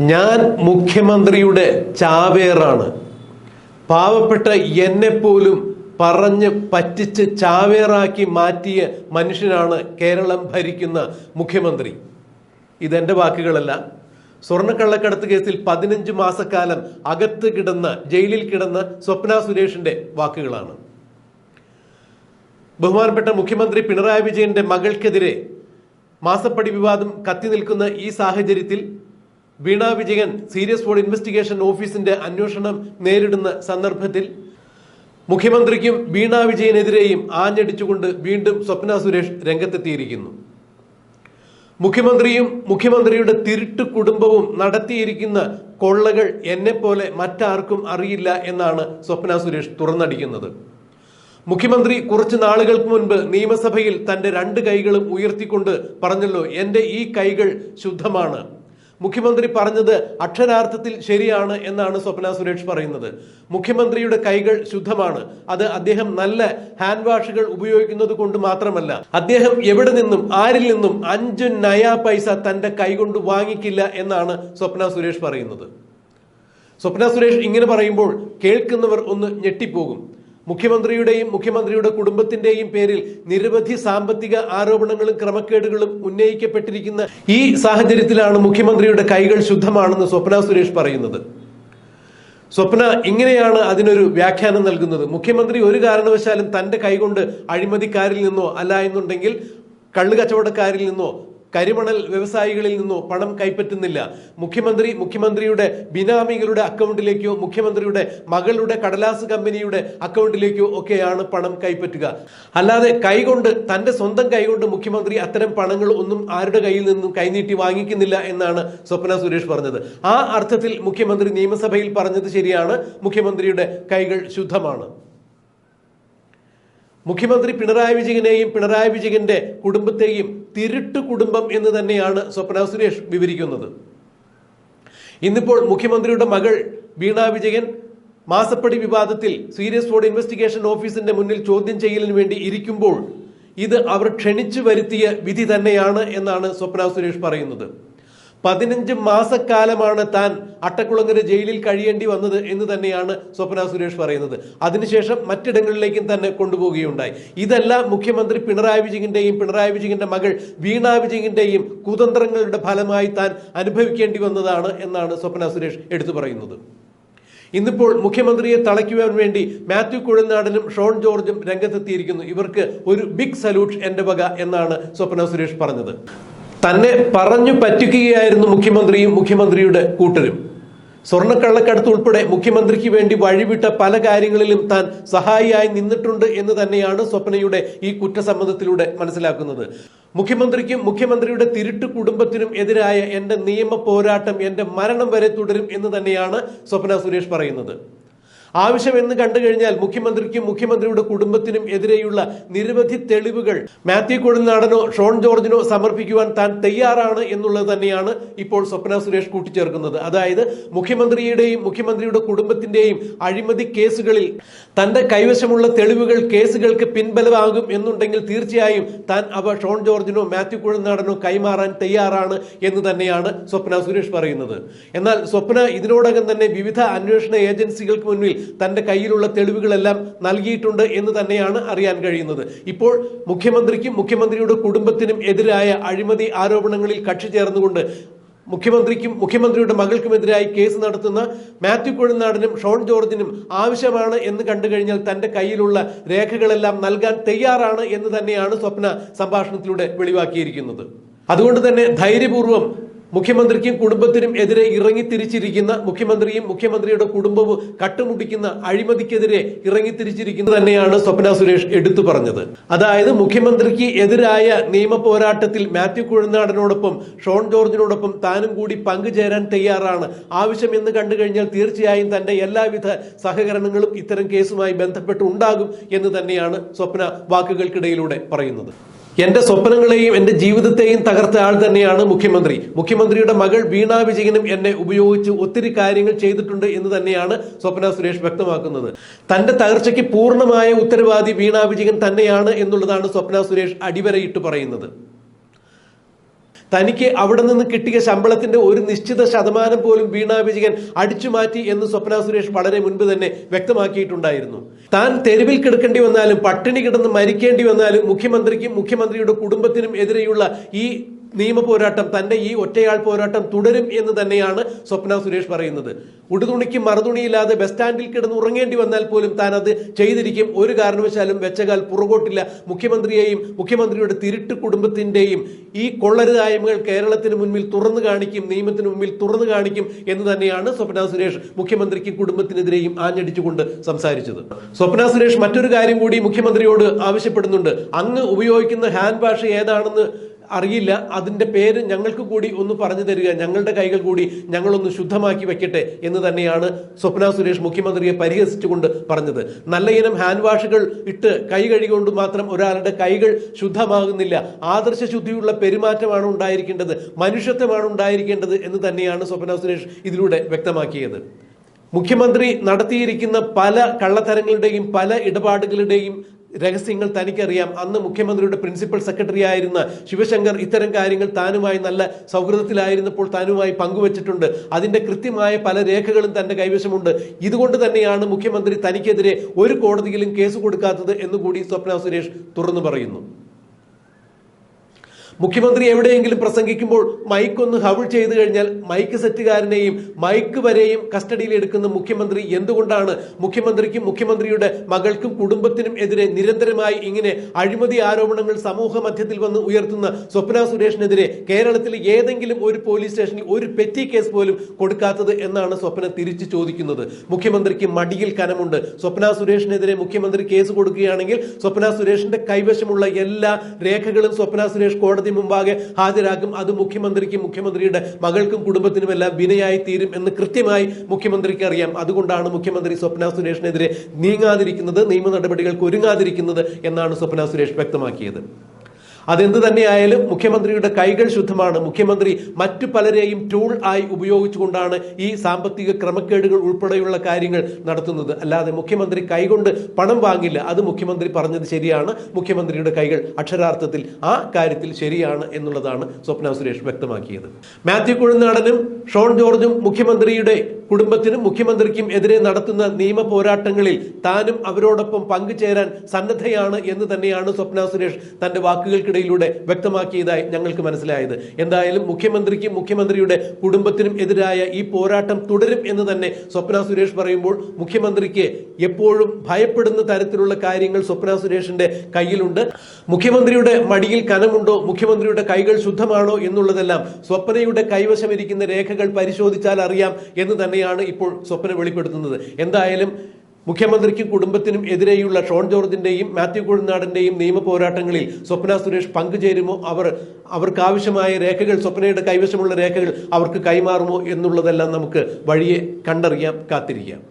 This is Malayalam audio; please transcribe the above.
ഞാൻ മുഖ്യമന്ത്രിയുടെ ചാവേറാണ്. പാവപ്പെട്ട എന്നെ പോലും പറഞ്ഞ് പറ്റിച്ച് ചാവേറാക്കി മാറ്റിയ മനുഷ്യനാണ് കേരളം ഭരിക്കുന്ന മുഖ്യമന്ത്രി. ഇതെന്റെ വാക്കുകളല്ല. സ്വർണക്കള്ളക്കടത്ത് കേസിൽ പതിനഞ്ച് മാസക്കാലം അകത്ത് കിടന്ന ജയിലിൽ കിടന്ന സ്വപ്ന സുരേഷിന്റെ വാക്കുകളാണ്. ബഹുമാനപ്പെട്ട മുഖ്യമന്ത്രി പിണറായി വിജയന്റെ മകൾക്കെതിരെ മാസപ്പടി വിവാദം കത്തി നിൽക്കുന്ന ഈ സാഹചര്യത്തിൽ Veena Vijayan serious fraud investigation ഓഫീസിന്റെ അന്വേഷണം നേരിടുന്ന സന്ദർഭത്തിൽ മുഖ്യമന്ത്രിക്കും വീണ വിജയനെതിരെയും ആഞ്ഞടിച്ചുകൊണ്ട് വീണ്ടും സ്വപ്ന സുരേഷ് രംഗത്തെത്തിയിരിക്കുന്നു. മുഖ്യമന്ത്രിയും മുഖ്യമന്ത്രിയുടെ തിരുട്ട് കുടുംബവും നടത്തിയിരിക്കുന്ന കൊള്ളകൾ എന്നെപ്പോലെ മറ്റാർക്കും അറിയില്ല എന്നാണ് സ്വപ്ന സുരേഷ് തുറന്നടിക്കുന്നത്. മുഖ്യമന്ത്രി കുറച്ച് നാളുകൾക്ക് മുൻപ് നിയമസഭയിൽ തന്റെ രണ്ട് കൈകളും ഉയർത്തിക്കൊണ്ട് പറഞ്ഞല്ലോ എന്റെ ഈ കൈകൾ ശുദ്ധമാണ്. മുഖ്യമന്ത്രി പറഞ്ഞത് അക്ഷരാർത്ഥത്തിൽ ശരിയാണ് എന്നാണ് സ്വപ്ന സുരേഷ് പറയുന്നത്. മുഖ്യമന്ത്രിയുടെ കൈകൾ ശുദ്ധമാണ്. അത് അദ്ദേഹം നല്ല ഹാൻഡ് വാഷുകൾ ഉപയോഗിക്കുന്നത് കൊണ്ട് മാത്രമല്ല അദ്ദേഹം എവിടെ നിന്നും ആരിൽ നിന്നും അഞ്ച് നയ പൈസ തന്റെ കൈകൊണ്ട് വാങ്ങിക്കില്ല എന്നാണ് സ്വപ്ന സുരേഷ് പറയുന്നത്. സ്വപ്ന സുരേഷ് ഇങ്ങനെ പറയുമ്പോൾ കേൾക്കുന്നവർ ഒന്ന് ഞെട്ടിപ്പോകും. മുഖ്യമന്ത്രിയുടെയും മുഖ്യമന്ത്രിയുടെ കുടുംബത്തിന്റെയും പേരിൽ നിരവധി സാമ്പത്തിക ആരോപണങ്ങളും ക്രമക്കേടുകളും ഉന്നയിക്കപ്പെട്ടിരിക്കുന്ന ഈ സാഹചര്യത്തിലാണ് മുഖ്യമന്ത്രിയുടെ കൈകൾ ശുദ്ധമാണെന്ന് സ്വപ്ന സുരേഷ് പറയുന്നത്. സ്വപ്ന ഇങ്ങനെയാണ് അതിനൊരു വ്യാഖ്യാനം നൽകുന്നത്. മുഖ്യമന്ത്രി ഒരു കാരണവശാലും തന്റെ കൈകൊണ്ട് അഴിമതിക്കാരിൽ നിന്നോ അല്ല എന്നുണ്ടെങ്കിൽ കള്ളു കച്ചവടക്കാരിൽ നിന്നോ കരിമണൽ വ്യവസായികളിൽ നിന്നോ പണം കൈപ്പറ്റുന്നില്ല. മുഖ്യമന്ത്രി മുഖ്യമന്ത്രിയുടെ ബിനാമികളുടെ അക്കൗണ്ടിലേക്കോ മുഖ്യമന്ത്രിയുടെ മകളുടെ കടലാസ് കമ്പനിയുടെ അക്കൗണ്ടിലേക്കോ ഒക്കെയാണ് പണം കൈപ്പറ്റുക. അല്ലാതെ കൈകൊണ്ട് തന്റെ സ്വന്തം കൈകൊണ്ട് മുഖ്യമന്ത്രി അത്തരം പണങ്ങൾ ഒന്നും ആരുടെ കയ്യിൽ നിന്നും കൈനീട്ടി വാങ്ങിക്കുന്നില്ല എന്നാണ് സ്വപ്ന സുരേഷ് പറഞ്ഞത്. ആ അർത്ഥത്തിൽ മുഖ്യമന്ത്രി നിയമസഭയിൽ പറഞ്ഞത് ശരിയാണ്. മുഖ്യമന്ത്രിയുടെ കൈകൾ ശുദ്ധമാണ്. മുഖ്യമന്ത്രി പിണറായി വിജയനെയും പിണറായി വിജയന്റെ കുടുംബത്തെയും തിരുട്ട് കുടുംബം എന്ന് തന്നെയാണ് സ്വപ്ന സുരേഷ് വിവരിക്കുന്നത്. ഇന്നിപ്പോൾ മുഖ്യമന്ത്രിയുടെ മകൾ വീണ വിജയൻ മാസപ്പടി വിവാദത്തിൽ സീരിയസ് ഫോർഡ് ഇൻവെസ്റ്റിഗേഷൻ ഓഫീസിന്റെ മുന്നിൽ ചോദ്യം ചെയ്യലിന് വേണ്ടി ഇരിക്കുമ്പോൾ ഇത് അവർ ക്ഷണിച്ചു വരുത്തിയ വിധി തന്നെയാണ് എന്നാണ് സ്വപ്ന സുരേഷ് പറയുന്നത്. പതിനഞ്ച് മാസക്കാലമാണ് താൻ അട്ടക്കുളങ്ങര ജയിലിൽ കഴിയേണ്ടി വന്നത് എന്ന് തന്നെയാണ് സ്വപ്ന സുരേഷ് പറയുന്നത്. അതിനുശേഷം മറ്റിടങ്ങളിലേക്കും തന്നെ കൊണ്ടുപോവുകയുണ്ടായി. ഇതെല്ലാം മുഖ്യമന്ത്രി പിണറായി വിജയന്റെയും പിണറായി വിജയന്റെ മകൾ വീണ വിജയന്റെയും കുതന്ത്രങ്ങളുടെ ഫലമായി താൻ അനുഭവിക്കേണ്ടി വന്നതാണ് എന്നാണ് സ്വപ്ന സുരേഷ് എടുത്തു പറയുന്നത്. ഇന്നിപ്പോൾ മുഖ്യമന്ത്രിയെ തളയ്ക്കുവാൻ വേണ്ടി മാത്യു കുഴൽനാടനും ഷോൺ ജോർജും രംഗത്തെത്തിയിരിക്കുന്നു. ഇവർക്ക് ഒരു ബിഗ് സല്യൂട്ട് എന്റെ വക എന്നാണ് സ്വപ്ന സുരേഷ് പറഞ്ഞത്. തന്നെ പറഞ്ഞു പറ്റിക്കുകയായിരുന്നു മുഖ്യമന്ത്രിയും മുഖ്യമന്ത്രിയുടെ കൂട്ടരും. സ്വർണക്കള്ളക്കടത്ത് ഉൾപ്പെടെ മുഖ്യമന്ത്രിക്ക് വേണ്ടി വഴിവിട്ട പല കാര്യങ്ങളിലും താൻ സഹായിയായി നിന്നിട്ടുണ്ട് എന്ന് തന്നെയാണ് സ്വപ്നയുടെ ഈ കുറ്റസമ്മതത്തിലൂടെ മനസ്സിലാക്കുന്നത്. മുഖ്യമന്ത്രിക്കും മുഖ്യമന്ത്രിയുടെ തിരുട്ട് കുടുംബത്തിനും എതിരായ എന്റെ നിയമ പോരാട്ടം എന്റെ മരണം വരെ തുടരും എന്ന് തന്നെയാണ് സ്വപ്ന സുരേഷ് പറയുന്നത്. ആവശ്യമെന്ന് കണ്ടു കഴിഞ്ഞാൽ മുഖ്യമന്ത്രിക്കും മുഖ്യമന്ത്രിയുടെ കുടുംബത്തിനും എതിരെയുള്ള നിരവധി തെളിവുകൾ മാത്യു കൊടുനാടനോ ഷോൺ ജോർജിനോ സമർപ്പിക്കുവാൻ താൻ തയ്യാറാണ് എന്നുള്ളത് തന്നെയാണ് ഇപ്പോൾ സ്വപ്ന സുരേഷ് കൂട്ടിച്ചേർക്കുന്നത്. അതായത് മുഖ്യമന്ത്രിയുടെയും മുഖ്യമന്ത്രിയുടെ കുടുംബത്തിന്റെയും അഴിമതി കേസുകളിൽ തന്റെ കൈവശമുള്ള തെളിവുകൾ കേസുകൾക്ക് പിൻബലമാകും എന്നുണ്ടെങ്കിൽ തീർച്ചയായും താൻ അവ ഷോൺ ജോർജിനോ മാത്യു കൊടുനാടനോ കൈമാറാൻ തയ്യാറാണ് എന്ന് തന്നെയാണ് സ്വപ്ന സുരേഷ് പറയുന്നത്. എന്നാൽ സ്വപ്ന ഇതിനോടകം തന്നെ വിവിധ അന്വേഷണ ഏജൻസികൾക്ക് മുന്നിൽ തന്റെ കയ്യിലുള്ള തെളിവുകളെല്ലാം നൽകിയിട്ടുണ്ട് എന്ന് തന്നെയാണ് അറിയാൻ കഴിയുന്നത്. ഇപ്പോൾ മുഖ്യമന്ത്രിക്കും മുഖ്യമന്ത്രിയുടെ കുടുംബത്തിനും എതിരായ അഴിമതി ആരോപണങ്ങളിൽ കക്ഷി ചേർന്നുകൊണ്ട് മുഖ്യമന്ത്രിക്കും മുഖ്യമന്ത്രിയുടെ മകൾക്കുമെതിരായി കേസ് നടത്തുന്ന മാത്യു കൊഴുനാടനും ഷോൺ ജോർജിനും ആവശ്യമാണ് എന്ന് കണ്ടു കഴിഞ്ഞാൽ തന്റെ കയ്യിലുള്ള രേഖകളെല്ലാം നൽകാൻ തയ്യാറാണ് എന്ന് തന്നെയാണ് സ്വപ്ന സംഭാഷണത്തിലൂടെ വെളിവാക്കിയിരിക്കുന്നത്. അതുകൊണ്ട് തന്നെ ധൈര്യപൂർവം മുഖ്യമന്ത്രിക്കും കുടുംബത്തിനും എതിരെ ഇറങ്ങിത്തിരിച്ചിരിക്കുന്ന മുഖ്യമന്ത്രിയും മുഖ്യമന്ത്രിയുടെ കുടുംബവും കട്ടുമുട്ടിക്കുന്ന അഴിമതിക്കെതിരെ ഇറങ്ങിത്തിരിച്ചിരിക്കുന്നത് തന്നെയാണ് സ്വപ്ന സുരേഷ് എടുത്തു പറഞ്ഞത്. അതായത് മുഖ്യമന്ത്രിക്ക് എതിരായ നിയമ പോരാട്ടത്തിൽ മാത്യു കുഴനാടനോടൊപ്പം ഷോൺ ജോർജിനോടൊപ്പം താനും കൂടി പങ്കുചേരാൻ തയ്യാറാണ്. ആവശ്യം എന്ന് കണ്ടു കഴിഞ്ഞാൽ തീർച്ചയായും തന്റെ എല്ലാവിധ സഹകരണങ്ങളും ഇത്തരം കേസുമായി ബന്ധപ്പെട്ട് ഉണ്ടാകും എന്ന് തന്നെയാണ് സ്വപ്ന വാക്കുകൾക്കിടയിലൂടെ പറയുന്നത്. എന്റെ സ്വപ്നങ്ങളെയും എന്റെ ജീവിതത്തെയും തകർത്ത ആൾ തന്നെയാണ് മുഖ്യമന്ത്രി. മുഖ്യമന്ത്രിയുടെ മകൾ വീണ വിജയനും എന്നെ ഉപയോഗിച്ച് ഒത്തിരി കാര്യങ്ങൾ ചെയ്തിട്ടുണ്ട് എന്ന് തന്നെയാണ് സ്വപ്ന സുരേഷ് വ്യക്തമാക്കുന്നത്. തന്റെ തകർച്ചയ്ക്ക് പൂർണമായ ഉത്തരവാദി വീണ വിജയൻ തന്നെയാണ് എന്നുള്ളതാണ് സ്വപ്ന സുരേഷ് അടിവരയിട്ട് പറയുന്നത്. തനിക്ക് അവിടെ നിന്ന് കിട്ടിയ ശമ്പളത്തിന്റെ ഒരു നിശ്ചിത ശതമാനം പോലും വീണ വിജയൻ അടിച്ചു മാറ്റി എന്ന് സ്വപ്ന സുരേഷ് വളരെ മുൻപ് തന്നെ വ്യക്തമാക്കിയിട്ടുണ്ടായിരുന്നു. താൻ തെരുവിൽ കിടക്കേണ്ടി വന്നാലും പട്ടിണി കിടന്ന് മരിക്കേണ്ടി വന്നാലും മുഖ്യമന്ത്രിക്കും മുഖ്യമന്ത്രിയുടെ കുടുംബത്തിനും എതിരെയുള്ള ഈ നിയമ പോരാട്ടം തന്റെ ഈ ഒറ്റയാൾ പോരാട്ടം തുടരും എന്ന് തന്നെയാണ് സ്വപ്ന സുരേഷ് പറയുന്നത്. ഉടുതുണിക്ക് മറുതുണിയില്ലാതെ ബസ് സ്റ്റാൻഡിൽ കിടന്ന് ഉറങ്ങേണ്ടി വന്നാൽ പോലും താൻ അത് ചെയ്തിരിക്കും. ഒരു കാരണവശാലും വെച്ചകാൽ പുറകോട്ടില്ല. മുഖ്യമന്ത്രിയെയും മുഖ്യമന്ത്രിയുടെ തിരുട്ട് കുടുംബത്തിന്റെയും ഈ കൊള്ളരുതായ്മകൾ കേരളത്തിന് മുന്നിൽ തുറന്നു കാണിക്കും നിയമത്തിന് മുന്നിൽ തുറന്നു കാണിക്കും എന്ന് തന്നെയാണ് സ്വപ്ന സുരേഷ് മുഖ്യമന്ത്രിക്കും കുടുംബത്തിനെതിരെയും ആഞ്ഞടിച്ചുകൊണ്ട് സംസാരിച്ചത്. സ്വപ്ന സുരേഷ് മറ്റൊരു കാര്യം കൂടി മുഖ്യമന്ത്രിയോട് ആവശ്യപ്പെടുന്നുണ്ട്. അങ്ങ് ഉപയോഗിക്കുന്ന ഹാൻഡ് ഭാഷ ഏതാണെന്ന് അറിയില്ല. അതിന്റെ പേര് ഞങ്ങൾക്ക് കൂടി ഒന്ന് പറഞ്ഞു തരിക. ഞങ്ങളുടെ കൈകൾ കൂടി ഞങ്ങളൊന്ന് ശുദ്ധമാക്കി വെക്കട്ടെ എന്ന് തന്നെയാണ് സ്വപ്ന സുരേഷ് മുഖ്യമന്ത്രിയെ പരിഹസിച്ചുകൊണ്ട് പറഞ്ഞത്. നല്ല ഇനം ഹാൻഡ് വാഷുകൾ ഇട്ട് കൈ കഴുകൊണ്ട് മാത്രം ഒരാളുടെ കൈകൾ ശുദ്ധമാകുന്നില്ല. ആദർശ ശുദ്ധിയുള്ള പെരുമാറ്റമാണ് ഉണ്ടായിരിക്കേണ്ടത്. മനുഷ്യത്വമാണ് ഉണ്ടായിരിക്കേണ്ടത് എന്ന് തന്നെയാണ് സ്വപ്ന സുരേഷ് ഇതിലൂടെ വ്യക്തമാക്കിയത്. മുഖ്യമന്ത്രി നടത്തിയിരിക്കുന്ന പല കള്ളത്തരങ്ങളുടെയും പല ഇടപാടുകളുടെയും രഹസ്യങ്ങൾ തനിക്കറിയാം. അന്ന് മുഖ്യമന്ത്രിയുടെ പ്രിൻസിപ്പൽ സെക്രട്ടറി ആയിരുന്ന ശിവശങ്കർ ഇത്തരം കാര്യങ്ങൾ താനുമായി നല്ല സൗഹൃദത്തിലായിരുന്നപ്പോൾ താനുമായി പങ്കുവച്ചിട്ടുണ്ട്. അതിന്റെ കൃത്യമായ പല രേഖകളും തന്റെ കൈവശമുണ്ട്. ഇതുകൊണ്ട് തന്നെയാണ് മുഖ്യമന്ത്രി തനിക്കെതിരെ ഒരു കോടതിയിലും കേസ് കൊടുക്കാത്തത് എന്നുകൂടി സ്വപ്ന സുരേഷ് തുറന്നു പറയുന്നു. മുഖ്യമന്ത്രി എവിടെയെങ്കിലും പ്രസംഗിക്കുമ്പോൾ മൈക്ക് ഒന്ന് ഹവിൾ ചെയ്തു കഴിഞ്ഞാൽ മൈക്ക് സെറ്റുകാരനെയും മൈക്ക് വരെയും കസ്റ്റഡിയിൽ എടുക്കുന്ന മുഖ്യമന്ത്രി എന്തുകൊണ്ടാണ് മുഖ്യമന്ത്രിക്കും മുഖ്യമന്ത്രിയുടെ മകൾക്കും കുടുംബത്തിനും എതിരെ നിരന്തരമായി ഇങ്ങനെ അഴിമതി ആരോപണങ്ങൾ സമൂഹ മധ്യത്തിൽ വന്ന് ഉയർത്തുന്ന സ്വപ്ന സുരേഷിനെതിരെ കേരളത്തിൽ ഏതെങ്കിലും ഒരു പോലീസ് സ്റ്റേഷനിൽ ഒരു പെറ്റി കേസ് പോലും കൊടുക്കാത്തത് എന്നാണ് സ്വപ്ന തിരിച്ചു ചോദിക്കുന്നത്. മുഖ്യമന്ത്രിക്ക് മടിയിൽ കനമുണ്ട്. സ്വപ്ന സുരേഷിനെതിരെ മുഖ്യമന്ത്രി കേസ് കൊടുക്കുകയാണെങ്കിൽ സ്വപ്ന സുരേഷിന്റെ കൈവശമുള്ള എല്ലാ രേഖകളും സ്വപ്ന സുരേഷ് കോടതി മുമ്പാകെ ഹാജരാക്കും അത് മുഖ്യമന്ത്രിക്കും മുഖ്യമന്ത്രിയുടെ മകൾക്കും കുടുംബത്തിനും എല്ലാം വിനയായി തീരും എന്ന് കൃത്യമായി മുഖ്യമന്ത്രിക്ക് അറിയാം. അതുകൊണ്ടാണ് മുഖ്യമന്ത്രി സ്വപ്ന സുരേഷിനെതിരെ നീങ്ങാതിരിക്കുന്നത് നിയമ നടപടികൾക്ക് ഒരുങ്ങാതിരിക്കുന്നത് എന്നാണ് സ്വപ്ന സുരേഷ് വ്യക്തമാക്കിയത്. അതെന്ത് തന്നെയായാലും മുഖ്യമന്ത്രിയുടെ കൈകൾ ശുദ്ധമാണ്. മുഖ്യമന്ത്രി മറ്റു പലരെയും ടൂൾ ആയി ഉപയോഗിച്ചുകൊണ്ടാണ് ഈ സാമ്പത്തിക ക്രമക്കേടുകൾ ഉൾപ്പെടെയുള്ള കാര്യങ്ങൾ നടത്തുന്നത്. അല്ലാതെ മുഖ്യമന്ത്രി കൈകൊണ്ട് പണം വാങ്ങില്ല. അത് മുഖ്യമന്ത്രി പറഞ്ഞത് ശരിയാണ്. മുഖ്യമന്ത്രിയുടെ കൈകൾ അക്ഷരാർത്ഥത്തിൽ ആ കാര്യത്തിൽ ശരിയാണ് എന്നുള്ളതാണ് സ്വപ്ന സുരേഷ് വ്യക്തമാക്കിയത്. മാത്യു കുഴനാടനും ഷോൺ ജോർജും മുഖ്യമന്ത്രിയുടെ കുടുംബത്തിനും മുഖ്യമന്ത്രിക്കും എതിരെ നടത്തുന്ന നിയമ പോരാട്ടങ്ങളിൽ താനും അവരോടൊപ്പം പങ്കുചേരാൻ സന്നദ്ധയാണ് എന്ന് തന്നെയാണ് സ്വപ്ന സുരേഷ് തന്റെ വാക്കുകൾക്കിടയിലൂടെ വ്യക്തമാക്കിയതായി ഞങ്ങൾക്ക് മനസ്സിലായത്. എന്തായാലും മുഖ്യമന്ത്രിക്കും മുഖ്യമന്ത്രിയുടെ കുടുംബത്തിനും എതിരായ ഈ പോരാട്ടം തുടരും എന്ന് തന്നെ സ്വപ്ന സുരേഷ് പറയുമ്പോൾ മുഖ്യമന്ത്രിക്ക് എപ്പോഴും ഭയപ്പെടുന്ന തരത്തിലുള്ള കാര്യങ്ങൾ സ്വപ്ന സുരേഷിന്റെ കയ്യിലുണ്ട്. മുഖ്യമന്ത്രിയുടെ മടിയിൽ കനമുണ്ടോ? മുഖ്യമന്ത്രിയുടെ കൈകൾ ശുദ്ധമാണോ എന്നുള്ളതെല്ലാം സ്വപ്നയുടെ കൈവശം ഇരിക്കുന്ന രേഖകൾ പരിശോധിച്ചാൽ അറിയാം എന്ന് തന്നെയാണ് ഇപ്പോൾ സ്വപ്ന വെളിപ്പെടുത്തുന്നത്. എന്തായാലും മുഖ്യമന്ത്രിക്കും കുടുംബത്തിനും എതിരെയുള്ള ഷോൺ ജോർജിന്റെയും മാത്യു കുഴനാടന്റെയും നിയമ പോരാട്ടങ്ങളിൽ സ്വപ്ന സുരേഷ് പങ്കുചേരുമോ? അവർ അവർക്കാവശ്യമായ രേഖകൾ സ്വപ്നയുടെ കൈവശമുള്ള രേഖകൾ അവർക്ക് കൈമാറുമോ എന്നുള്ളതെല്ലാം നമുക്ക് വഴിയെ കണ്ടറിയാം കാത്തിരിക്കാം.